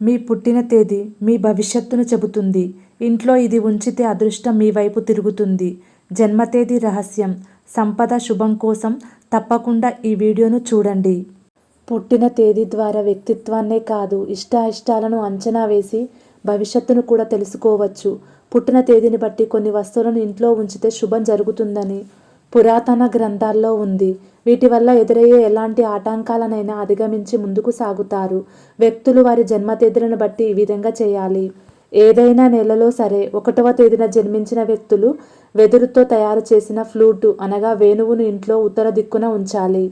మీ పుట్టిన తేదీ మీ భవిష్యత్తును చెబుతుంది. ఇంట్లో ఇది ఉంచితే అదృష్టం మీ వైపు తిరుగుతుంది. జన్మ తేదీ రహస్యం. సంపద శుభం కోసం తప్పకుండా ఈ వీడియోను చూడండి. పుట్టిన తేదీ ద్వారా వ్యక్తిత్వాన్నే కాదు ఇష్టాయిష్టాలను అంచనా వేసి భవిష్యత్తును కూడా తెలుసుకోవచ్చు. పుట్టిన తేదీని బట్టి కొన్ని వస్తువులను ఇంట్లో ఉంచితే శుభం జరుగుతుందని పురాతన గ్రంథాల్లో ఉంది. వీటి వల్ల ఎదురయ్యే ఎలాంటి ఆటంకాలనైనా అధిగమించి ముందుకు సాగుతారు. వ్యక్తులు వారి జన్మ తేదీలను బట్టి ఈ విధంగా చేయాలి. ఏదైనా నెలలో సరే ఒకటవ తేదీన జన్మించిన వ్యక్తులు వెదురుతో తయారు చేసిన ఫ్లూటు అనగా వేణువును ఇంట్లో ఉత్తర దిక్కున ఉంచాలి.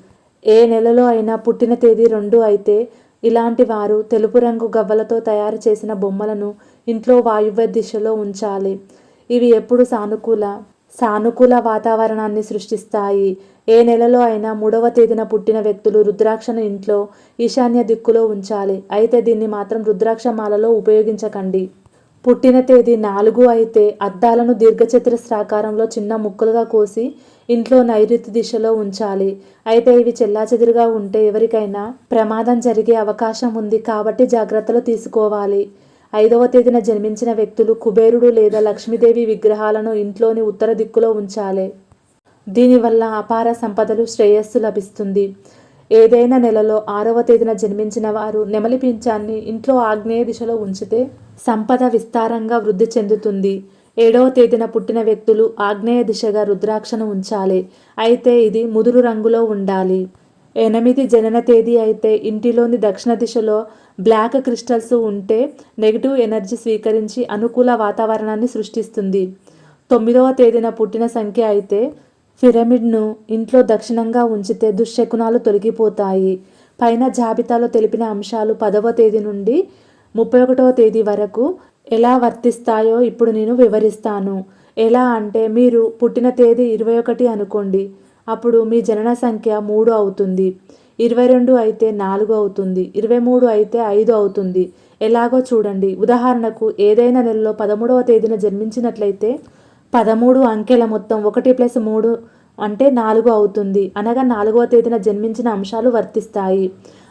ఏ నెలలో అయినా పుట్టిన తేదీ రెండు అయితే ఇలాంటి వారు తెలుపు రంగు గవ్వలతో తయారు చేసిన బొమ్మలను ఇంట్లో వాయువ్య దిశలో ఉంచాలి. ఇవి ఎప్పుడు సానుకూల సానుకూల వాతావరణాన్ని సృష్టిస్తాయి. ఏ నెలలో అయినా మూడవ తేదీన పుట్టిన వ్యక్తులు రుద్రాక్షను ఇంట్లో ఈశాన్య దిక్కులో ఉంచాలి. అయితే దీన్ని మాత్రం రుద్రాక్ష మాలలో ఉపయోగించకండి. పుట్టిన తేదీ నాలుగు అయితే అద్దాలను దీర్ఘచతురస్రాకారంలో చిన్న ముక్కలుగా కోసి ఇంట్లో నైరుతి దిశలో ఉంచాలి. అయితే ఇవి చెల్లాచెదురుగా ఉంటే ఎవరికైనా ప్రమాదం జరిగే అవకాశం ఉంది కాబట్టి జాగ్రత్తలు తీసుకోవాలి. ఐదవ తేదీన జన్మించిన వ్యక్తులు కుబేరుడు లేదా లక్ష్మీదేవి విగ్రహాలను ఇంట్లోని ఉత్తర దిక్కులో ఉంచాలి. దీనివల్ల అపార సంపదలు శ్రేయస్సు లభిస్తుంది. ఏదైనా నెలలో ఆరవ తేదీన జన్మించిన వారు నెమలి పింఛాన్ని ఇంట్లో ఆగ్నేయ దిశలో ఉంచితే సంపద విస్తారంగా వృద్ధి చెందుతుంది. ఏడవ తేదీన పుట్టిన వ్యక్తులు ఆగ్నేయ దిశగా రుద్రాక్షను ఉంచాలి. అయితే ఇది ముదురు రంగులో ఉండాలి. ఎనిమిది జనన తేదీ అయితే ఇంటిలోని దక్షిణ దిశలో బ్లాక్ క్రిస్టల్స్ ఉంటే నెగిటివ్ ఎనర్జీ స్వీకరించి అనుకూల వాతావరణాన్ని సృష్టిస్తుంది. తొమ్మిదవ తేదీన పుట్టిన సంఖ్య అయితే పిరమిడ్ను ఇంట్లో దక్షిణంగా ఉంచితే దుశ్శకునాలు తొలగిపోతాయి. పైన జాబితాలో తెలిపిన అంశాలు పదవ తేదీ నుండి ముప్పై ఒకటవ తేదీ వరకు ఎలా వర్తిస్తాయో ఇప్పుడు నేను వివరిస్తాను. ఎలా అంటే మీరు పుట్టిన తేదీ ఇరవై ఒకటి అనుకోండి. అప్పుడు మీ జనన సంఖ్య మూడు అవుతుంది. ఇరవై రెండు అయితే నాలుగు అవుతుంది. ఇరవై మూడు అయితే ఐదు అవుతుంది. ఎలాగో చూడండి. ఉదాహరణకు ఏదైనా నెలలో పదమూడవ తేదీన జన్మించినట్లయితే పదమూడు అంకెల మొత్తం ఒకటి ప్లస్ మూడు అంటే నాలుగు అవుతుంది. అనగా నాలుగవ తేదీన జన్మించిన అంశాలు వర్తిస్తాయి.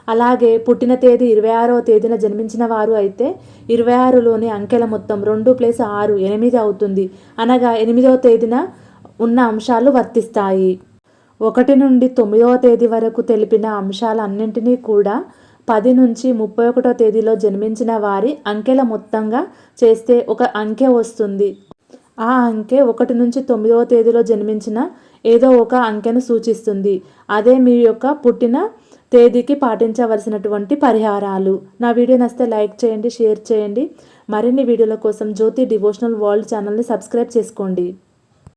అలాగే పుట్టిన తేదీ ఇరవై ఆరవ తేదీన జన్మించిన వారు అయితే ఇరవై ఆరులోని అంకెల మొత్తం రెండు ప్లస్ ఆరు ఎనిమిది అవుతుంది. అనగా ఎనిమిదవ తేదీన ఉన్న అంశాలు వర్తిస్తాయి. ఒకటి నుండి తొమ్మిదవ తేదీ వరకు తెలిపిన అంశాలన్నింటినీ కూడా పది నుంచి ముప్పై ఒకటో తేదీలో జన్మించిన వారి అంకెల మొత్తంగా చేస్తే ఒక అంకె వస్తుంది. ఆ అంకె ఒకటి నుంచి తొమ్మిదవ తేదీలో జన్మించిన ఏదో ఒక అంకెను సూచిస్తుంది. అదే మీ యొక్క పుట్టిన తేదీకి పాటించవలసినటువంటి పరిహారాలు. నా వీడియో నచ్చితే లైక్ చేయండి షేర్ చేయండి. మరిన్ని వీడియోల కోసం జ్యోతి డివోషనల్ వరల్డ్ ఛానల్ని సబ్స్క్రైబ్ చేసుకోండి.